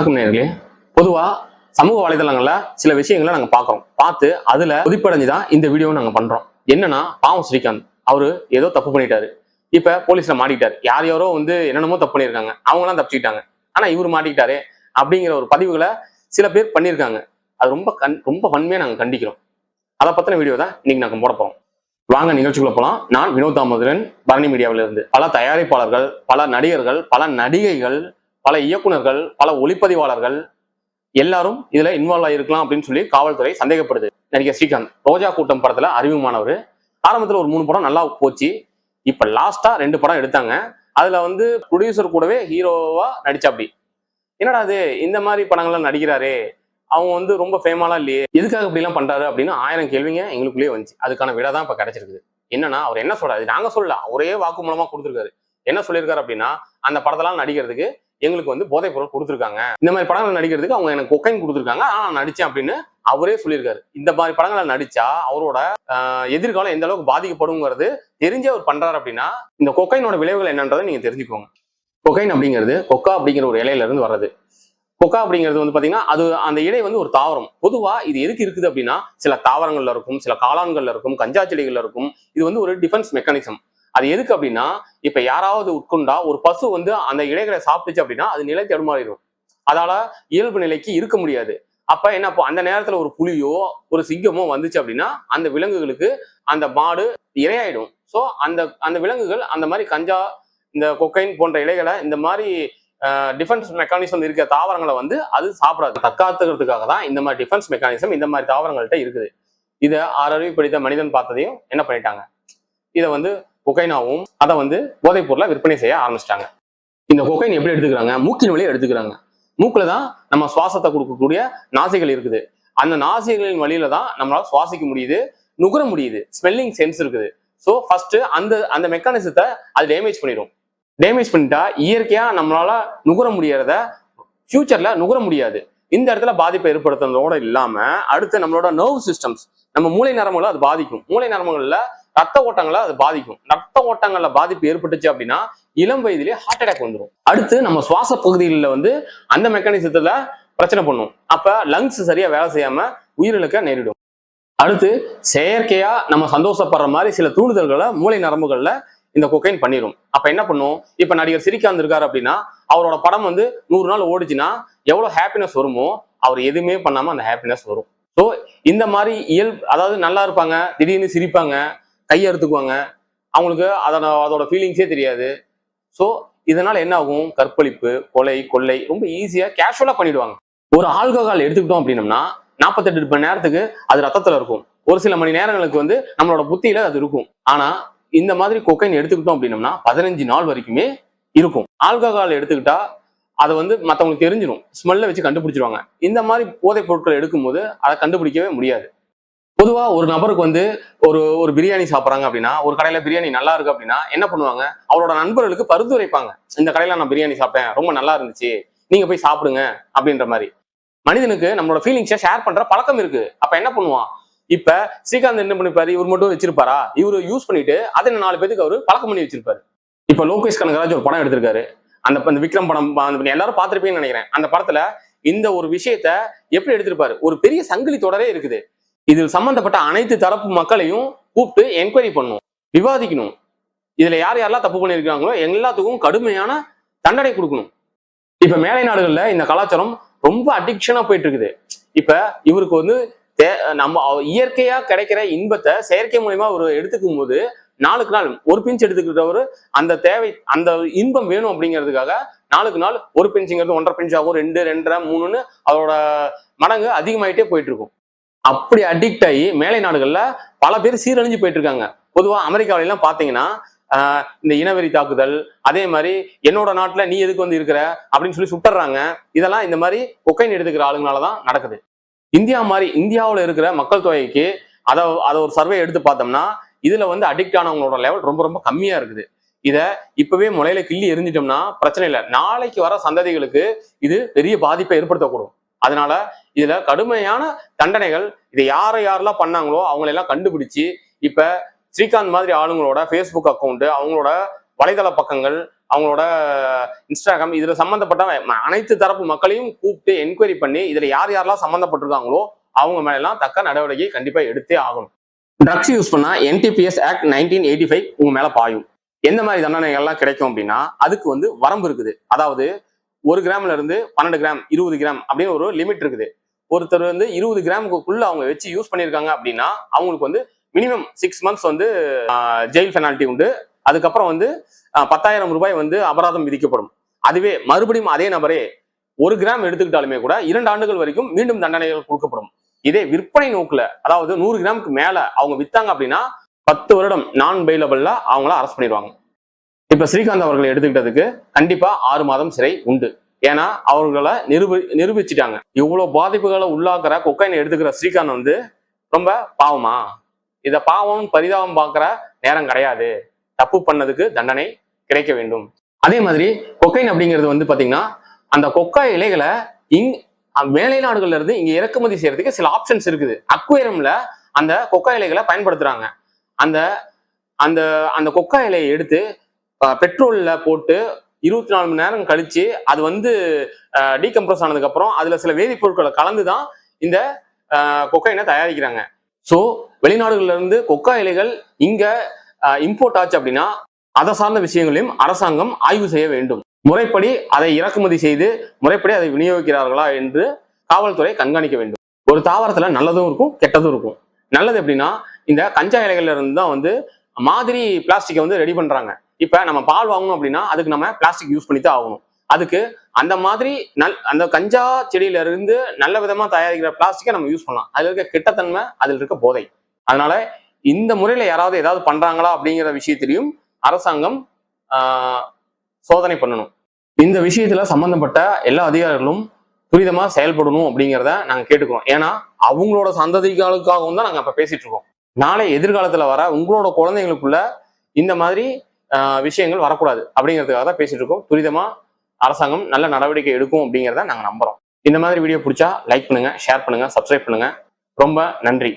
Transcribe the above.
வணக்கம் நேர்களே பொதுவா சமூக வலைதளங்கள்ல சில விஷயங்களை நாங்க பார்க்கறோம் பார்த்து அதுல கொதிப்படைஞ்சு தான் இந்த வீடியோ நாங்க பண்றோம். என்னன்னா பாவம் ஸ்ரீகாந்த். அவரு ஏதோ தப்பு பண்ணிட்டாரு. இப்ப போலீஸ்ல மாட்டிக்கிட்டாரு. யார் யாரோ வந்து என்னென்னமோ தப்பு பண்ணியிருக்காங்க. அவங்களாம் தப்பிச்சுக்கிட்டாங்க. ஆனா இவர் மாட்டிக்கிட்டாரு அப்படிங்கிற ஒரு பதிவுகளை சில பேர் பண்ணியிருக்காங்க. அது ரொம்ப கண் ரொம்ப வன்மையா நாங்க கண்டிக்கிறோம். அதை பத்தின வீடியோ தான் இன்னைக்கு நாங்க போட போறோம். வாங்க நிகழ்ச்சிக்குள்ள போலாம். நான் வினோத் தாமோதரன் பரணி மீடியாவில இருந்து பல தயாரிப்பாளர்கள் பல நடிகர்கள் பல நடிகைகள் பல இயக்குனர்கள் பல ஒளிப்பதிவாளர்கள் எல்லாரும் இதுல இன்வால்வ் ஆயிருக்கலாம் அப்படின்னு சொல்லி காவல்துறை சந்தேகப்படுது. நடிகர் ஸ்ரீகாந்த் ரோஜா கூட்டம் படத்துல அறிமுகமானவர். ஆரம்பத்துல ஒரு மூணு படம் நல்லா போச்சு. இப்ப லாஸ்டா ரெண்டு படம் எடுத்தாங்க. அதுல வந்து ப்ரொடியூசர் கூடவே ஹீரோவா நடிச்சாப்படி என்னடா அது இந்த மாதிரி படங்கள்லாம் நடிக்கிறாரே. அவங்க வந்து ரொம்ப ஃபேமாலாம் இல்லையே. எதுக்காக இப்படிலாம் பண்றாரு அப்படின்னு ஆயிரம் கேள்விங்க எங்களுக்குள்ளேயே வந்துச்சு. அதுக்கான விட தான் இப்ப கிடைச்சிருக்குது. என்னன்னா அவர் என்ன சொல்றாரு? நாங்க சொல்லல. அவரே வாக்கு மூலமா கொடுத்துருக்காரு. என்ன சொல்லியிருக்காரு அப்படின்னா அந்த படத்தெல்லாம் நடிக்கிறதுக்கு எங்களுக்கு வந்து போதைப் பொருள் கொடுத்துருக்காங்க. இந்த மாதிரி படங்கள் நடிக்கிறதுக்கு அவங்க எனக்கு கொக்கைன் கொடுத்துருக்காங்க. ஆனால் நான் நடிச்சேன் அப்படின்னு அவரே சொல்லியிருக்காரு. இந்த மாதிரி படங்களை நடிச்சா அவரோட ஆஹ், எதிர்காலம் எந்த அளவுக்கு பாதிக்கப்படுங்கிறது தெரிஞ்சு அவர் பண்றாரு அப்படின்னா இந்த கொக்கைனோட விளைவுகள் என்னன்றதை நீங்க தெரிஞ்சுக்கோங்க. கொக்கைன் அப்படிங்கிறது கொக்கா அப்படிங்கிற ஒரு இலையில இருந்து வர்றது. கொக்கா அப்படிங்கிறது வந்து பாத்தீங்கன்னா அது அந்த இடை வந்து ஒரு தாவரம். பொதுவா இது எதுக்கு இருக்குது அப்படின்னா சில தாவரங்கள்ல இருக்கும் சில காளான்கள்ல இருக்கும் கஞ்சா செடிகள்ல இருக்கும். இது வந்து ஒரு டிஃபென்ஸ் மெக்கானிசம் அது எதுக்கு அப்படின்னா இப்ப யாராவது உட்கொண்டா ஒரு பசு வந்து அந்த இலைகளை சாப்பிட்டுச்சு அப்படின்னா அது நிலை தடுமாறிடும் அதால இயல்பு நிலைக்கு இருக்க முடியாது. அப்ப என்ன அந்த நேரத்துல ஒரு புலியோ ஒரு சிங்கமோ வந்துச்சு அப்படின்னா அந்த விலங்குகளுக்கு அந்த மாடு இரையாயிடும். ஸோ அந்த அந்த விலங்குகள் அந்த மாதிரி கஞ்சா இந்த கொக்கைன் போன்ற இலைகளை இந்த மாதிரி டிஃபென்ஸ் மெக்கானிசம் இருக்க தாவரங்களை வந்து அது சாப்பிடாது. தற்காத்துக்கிறதுக்காக தான் இந்த மாதிரி டிஃபென்ஸ் மெக்கானிசம் இந்த மாதிரி தாவரங்கள்ட்ட இருக்குது. இதை ஆறறிவு படித்த மனிதன் பார்த்ததையும் என்ன பண்ணிட்டாங்க? இதை வந்து கொக்கைனாவும் அதை வந்து போதைப் பொருளை விற்பனை செய்ய ஆரம்பிச்சிட்டாங்க. இந்த கொக்கைன் எப்படி எடுத்துக்கிறாங்க? மூக்கின் வழியை எடுத்துக்கிறாங்க. மூக்குல தான் நம்ம சுவாசத்தை கொடுக்கக்கூடிய நாசிகள் இருக்குது. அந்த நாசிகளின் வழியில தான் நம்மளால சுவாசிக்க முடியுது நுகர முடியுது. ஸ்மெல்லிங் சென்ஸ் இருக்குது. ஸோ ஃபர்ஸ்ட் அந்த அந்த மெக்கானிசத்தை அது டேமேஜ் பண்ணிடும். டேமேஜ் பண்ணிட்டா இயற்கையா நம்மளால நுகர முடியறத ஃபியூச்சர்ல நுகர முடியாது. இந்த இடத்துல பாதிப்பை ஏற்படுத்துறதோட இல்லாம அடுத்து நம்மளோட நர்வ் சிஸ்டம்ஸ் நம்ம மூளை நரம்புகளை அது பாதிக்கும். மூளை நரம்புகளில் ரத்த ஓட்டங்களை அது பாதிக்கும். ரத்த ஓட்டங்கள்ல பாதிப்பு ஏற்பட்டுச்சு அப்படின்னா இளம் வயதிலே ஹார்ட் அட்டாக் வந்துடும் அடுத்து நம்ம சுவாச பகுதிகளில் வந்து அந்த மெக்கானிசத்துல பிரச்சனை பண்ணும். அப்ப லங்ஸ் சரியா வேலை செய்யாம உயிரிழக்க நேரிடும். அடுத்து செயற்கையா நம்ம சந்தோஷப்படுற மாதிரி சில தூண்டுதல்களை மூளை நரம்புகள்ல இந்த கொக்கைன் பண்ணிடும் அப்ப என்ன பண்ணும்? இப்ப நடிகர் சிரிக்காந்த் இருக்காரு அப்படின்னா அவரோட படம் வந்து நூறு நாள் ஓடிச்சுன்னா எவ்வளவு ஹாப்பினஸ் வருமோ அவர் எதுவுமே பண்ணாம அந்த ஹாப்பினஸ் வரும். ஸோ இந்த மாதிரி இயல் அதாவது நல்லா இருப்பாங்க திடீர்னு சிரிப்பாங்க கையை அறுத்துக்குவாங்க அவங்களுக்கு அதோட அதோட ஃபீலிங்ஸே தெரியாது. ஸோ இதனால் என்ன ஆகும் கற்பழிப்பு கொலை கொள்ளை ரொம்ப ஈஸியாக கேஷுவலாக பண்ணிடுவாங்க. ஒரு ஆல்கஹால் எடுத்துக்கிட்டோம் அப்படின்னம்னா நாற்பத்தெட்டு மணி நேரத்துக்கு அது ரத்தத்தில் இருக்கும். ஒரு சில மணி நேரங்களுக்கு வந்து நம்மளோட புத்தியில அது இருக்கும். ஆனால் இந்த மாதிரி கொக்கைன் எடுத்துக்கிட்டோம் அப்படின்னம்னா பதினஞ்சு நாள் வரைக்குமே இருக்கும். ஆல்கஹால் எடுத்துக்கிட்டா அதை வந்து மற்றவங்களுக்கு தெரிஞ்சிடும் ஸ்மெல்ல வச்சு கண்டுபிடிச்சிருவாங்க. இந்த மாதிரி போதைப் பொருட்கள் எடுக்கும்போது அதை கண்டுபிடிக்கவே முடியாது. பொதுவா ஒரு நபருக்கு வந்து ஒரு ஒரு பிரியாணி சாப்பிட்றாங்க அப்படின்னா ஒரு கடையில பிரியாணி நல்லா இருக்கு அப்படின்னா என்ன பண்ணுவாங்க? அவரோட நண்பர்களுக்கு பரிந்துரைப்பாங்க. இந்த கடையில நான் பிரியாணி சாப்பிட்டேன் ரொம்ப நல்லா இருந்துச்சு நீங்க போய் சாப்பிடுங்க அப்படின்ற மாதிரி. மனிதனுக்கு நம்மளோட ஃபீலிங்ஸை ஷேர் பண்ற பழக்கம் இருக்கு. அப்ப என்ன பண்ணுவான்? இப்ப ஸ்ரீகாந்த் என்ன பண்ணிருப்பாரு இவர் மட்டும் வச்சிருப்பாரா? இவரு யூஸ் பண்ணிட்டு அதை நாலு பேத்துக்கு அவரு பழக்கம் பண்ணி வச்சிருப்பாரு. இப்ப லோகேஷ் கனகராஜ் ஒரு படம் எடுத்திருக்காரு. அந்த அந்த விக்ரம் படம் அந்த எல்லாரும் பார்த்துருப்பேன்னு நினைக்கிறேன். அந்த படத்துல இந்த ஒரு விஷயத்த எப்படி எடுத்திருப்பாரு? ஒரு பெரிய சங்கிலி தொடரே இருக்குது. இதில் சம்பந்தப்பட்ட அனைத்து தரப்பு மக்களையும் கூப்பிட்டு என்கொயரி பண்ணும் விவாதிக்கணும். இதுல யார் யாரெல்லாம் தப்பு பண்ணியிருக்காங்களோ எல்லாத்துக்கும் கடுமையான தண்டனை கொடுக்கணும். இப்ப மேலை நாடுகள்ல இந்த கலாச்சாரம் ரொம்ப அடிக்ஷனா போயிட்டு இருக்குது இப்ப இவருக்கு வந்து தே- நம்ம அவ- இயற்கையா கிடைக்கிற இன்பத்தை செயற்கை மூலியமா அவர் எடுத்துக்கும் போது நாளுக்கு நாள் ஒரு பிஞ்ச் எடுத்துக்கிட்டவர் அந்த தேவை அந்த இன்பம் வேணும் அப்படிங்கிறதுக்காக நாளுக்கு நாள் ஒரு பிஞ்சுங்கிறது ஒன்றரை பிஞ்ச் ஆகும் ரெண்டு ரெண்டரை மூணுன்னு அவரோட மடங்கு அதிகமாயிட்டே போயிட்டு இருக்கும் அப்படி அடிக்ட் ஆகி மேலை நாடுகளில் பல பேர் சீரழிஞ்சு போயிட்டு இருக்காங்க பொதுவாக அமெரிக்காவிலாம் பார்த்தீங்கன்னா இந்த இனவெறி தாக்குதல் அதே மாதிரி என்னோட நாட்டில் நீ எதுக்கு வந்து இருக்கிற அப்படின்னு சொல்லி சுட்டுறாங்க. இதெல்லாம் இந்த மாதிரி கொக்கைன் எடுத்துக்கிற ஆளுங்களால தான் நடக்குது. இந்தியா மாதிரி இந்தியாவில் இருக்கிற மக்கள் தொகைக்கு அதை அதை ஒரு சர்வே எடுத்து பார்த்தோம்னா இதுல வந்து அடிக்ட் ஆனவங்களோட லெவல் ரொம்ப ரொம்ப கம்மியா இருக்குது. இதை இப்பவே முளையில கிள்ளி எரிஞ்சிட்டோம்னா பிரச்சனை இல்லை. நாளைக்கு வர சந்ததிகளுக்கு இது பெரிய பாதிப்பை ஏற்படுத்தக்கூடும். அதனால இதுல கடுமையான தண்டனைகள் இதை யாரை யாரெல்லாம் பண்ணாங்களோ அவங்களெல்லாம் கண்டுபிடிச்சு இப்ப ஸ்ரீகாந்த் மாதிரி ஆளுங்களோட ஃபேஸ்புக் அக்கௌண்ட் அவங்களோட வலைதள பக்கங்கள் அவங்களோட இன்ஸ்டாகிராம் இதுல சம்பந்தப்பட்ட அனைத்து தரப்பு மக்களையும் கூப்பிட்டு என்கொயரி பண்ணி இதுல யார் யாரெல்லாம் சம்பந்தப்பட்டிருக்காங்களோ அவங்க மேலாம் தக்க நடவடிக்கை கண்டிப்பா எடுத்தே ஆகணும். ட்ரக்ஸ் யூஸ் பண்ணா NDPS act nineteen eighty five உங்க மேல பாயும். எந்த மாதிரி தண்டனைகள்லாம் கிடைக்கும் அப்படின்னா அதுக்கு வந்து வரம்பு இருக்குது. அதாவது ஒரு கிராம்ல இருந்து பன்னெண்டு கிராம் இருபது கிராம் அப்படின்னு ஒரு லிமிட் இருக்குது. ஒருத்தர் வந்து இருபது கிராமுக்குள்ள அவங்க வச்சு யூஸ் பண்ணியிருக்காங்க அப்படின்னா அவங்களுக்கு வந்து மினிமம் சிக்ஸ் மந்த்ஸ் வந்து ஜெயில் பெனால்ட்டி உண்டு. அதுக்கப்புறம் வந்து பத்தாயிரம் ரூபாய் வந்து அபராதம் விதிக்கப்படும். அதுவே மறுபடியும் அதே நபரே ஒரு கிராம் எடுத்துக்கிட்டாலுமே கூட இரண்டு ஆண்டுகள் வரைக்கும் மீண்டும் தண்டனைகள் கொடுக்கப்படும். இதே விற்பனை நோக்கில் அதாவது நூறு கிராமுக்கு மேல அவங்க வித்தாங்க அப்படின்னா பத்து வருடம் நான் பெயிலபிள்ல அவங்கள அரெஸ்ட் பண்ணிடுவாங்க. இப்ப ஸ்ரீகாந்த் அவர்களை எடுத்துக்கிட்டதுக்கு கண்டிப்பா ஆறு மாதம் சிறை உண்டு. ஏன்னா அவர்களை நிரூபி நிரூபிச்சிட்டாங்க. இவ்வளவு பாதிப்புகளை உள்ளாக்குற கொக்கைனை எடுத்துக்கிற ஸ்ரீகாந்த் வந்து ரொம்ப பாவமா? இத பாவம் பரிதாபம் பார்க்கிற நேரம் கிடையாது. தப்பு பண்ணதுக்கு தண்டனை கிடைக்க வேண்டும். அதே மாதிரி கொக்கைன் அப்படிங்கிறது வந்து பாத்தீங்கன்னா அந்த கொக்கா இலைகளை இங் மேலை நாடுகள்ல இருந்து இங்க இறக்குமதி செய்யறதுக்கு சில ஆப்ஷன்ஸ் இருக்குது. அக்வேரியம்ல அந்த கொக்கா இலைகளை பயன்படுத்துறாங்க. அந்த அந்த அந்த கொக்கா இலையை எடுத்து பெட்ரோல்ல போட்டு இருபத்தி நாலு மணி நேரம் கழிச்சு அது வந்து டீகம்ப்ரஸ் ஆனதுக்கு அப்புறம் அதுல சில வேதிப்பொருட்களை கலந்து தான் இந்த கொக்கைனை தயாரிக்கிறாங்க. ஸோ வெளிநாடுகள்ல இருந்து கொக்கா இலைகள் இங்க இம்போர்ட் ஆச்சு அப்படின்னா அதை சார்ந்த விஷயங்களையும் அரசாங்கம் ஆய்வு செய்ய வேண்டும். முறைப்படி அதை இறக்குமதி செய்து முறைப்படி அதை விநியோகிக்கிறார்களா என்று காவல்துறை கண்காணிக்க வேண்டும். ஒரு தாவரத்துல நல்லதும் இருக்கும் கெட்டதும் இருக்கும். நல்லது எப்படின்னா இந்த கஞ்சா இலைகள்ல இருந்து தான் வந்து மாதிரி பிளாஸ்டிக்கை வந்து ரெடி பண்றாங்க. இப்ப நம்ம பால் வாங்கணும் அப்படின்னா அதுக்கு நம்ம பிளாஸ்டிக் யூஸ் பண்ணி தான் ஆகணும். அதுக்கு அந்த மாதிரி நல் அந்த கஞ்சா செடியில இருந்து நல்ல விதமா தயாரிக்கிற பிளாஸ்டிக்கை நம்ம யூஸ் பண்ணலாம். அதுல இருக்க கிட்டத்தன்மை அதுல இருக்க போதை. அதனால இந்த முறையில யாராவது ஏதாவது பண்றாங்களா அப்படிங்கிற விஷயத்திலையும் அரசாங்கம் சோதனை பண்ணணும். இந்த விஷயத்துல சம்பந்தப்பட்ட எல்லா அதிகாரிகளும் துரிதமா செயல்படணும் அப்படிங்கிறத நாங்க கேட்டுக்கிறோம். ஏன்னா அவங்களோட சந்ததிகளுக்காகவும் தான் நாங்க இப்ப பேசிட்டு இருக்கோம். நாளை எதிர்காலத்துல வர உங்களோட குழந்தைங்களுக்குள்ள இந்த மாதிரி விஷயங்கள் வரக்கூடாது அப்படிங்கிறதுக்காக தான் பேசிட்டு இருக்கோம். துரிதமா அரசாங்கம் நல்ல நடவடிக்கை எடுக்கும் அப்படிங்கிறத நாங்கள் நம்புறோம். இந்த மாதிரி வீடியோ பிடிச்சா லைக் பண்ணுங்க ஷேர் பண்ணுங்க சப்ஸ்கிரைப் பண்ணுங்க. ரொம்ப நன்றி.